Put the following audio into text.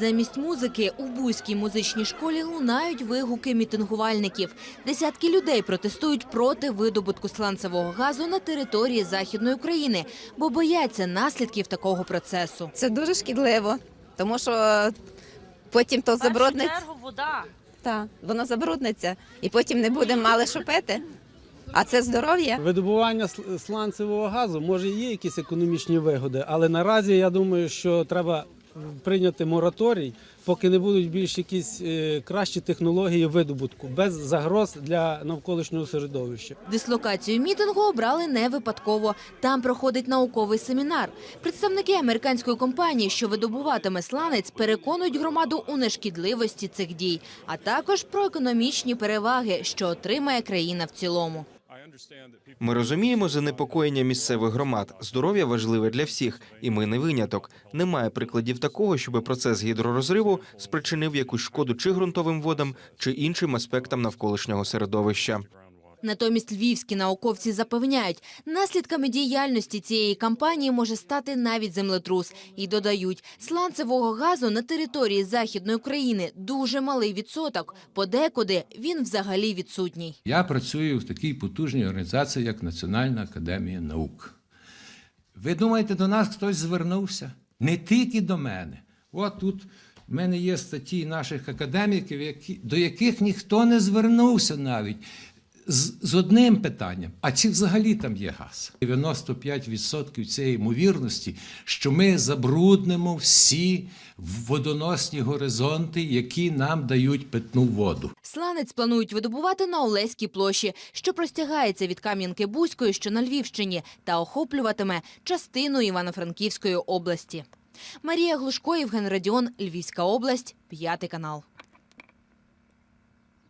Замість музики у Бузькій музичній школі лунають вигуки мітингувальників. Десятки людей протестують проти видобутку сланцевого газу на території Західної України, бо бояться наслідків такого процесу. Це дуже шкідливо, тому що потім то забрудниться. чергу вода. Та, воно забрудниться, і потім не будемо мали що пити. А це здоров'я. Видобування сл- сланцевого газу може і є якісь економічні вигоди, але наразі я думаю, що треба прийняти мораторій, поки не будуть більш якісь е, кращі технології видобутку без загроз для навколишнього середовища. Дислокацію мітингу обрали не випадково. Там проходить науковий семінар. Представники американської компанії, що видобуватиме сланець, переконують громаду у нешкідливості цих дій, а також про економічні переваги, що отримає країна в цілому. Ми розуміємо занепокоєння місцевих громад. Здоров'я важливе для всіх, і ми не виняток. Немає прикладів такого, щоб процес гідророзриву спричинив якусь шкоду чи ґрунтовим водам, чи іншим аспектам навколишнього середовища. Натомість львівські науковці запевняють, наслідками діяльності цієї кампанії може стати навіть землетрус. І додають, сланцевого газу на території Західної України дуже малий відсоток. Подекуди він взагалі відсутній. Я працюю в такій потужній організації, як Національна академія наук. Ви думаєте, до нас хтось звернувся? Не тільки до мене. От тут в мене є статті наших академіків, які, до яких ніхто не звернувся навіть з, з одним питанням: а чи взагалі там є газ? 95% цієї ймовірності, що ми забруднимо всі водоносні горизонти, які нам дають питну воду. Сланець планують видобувати на Олеській площі, що простягається від Кам'янки-Бузької, що на Львівщині, та охоплюватиме частину Івано-Франківської області. Марія Глушко, Євген Радіон, Львівська область, п'ятий канал.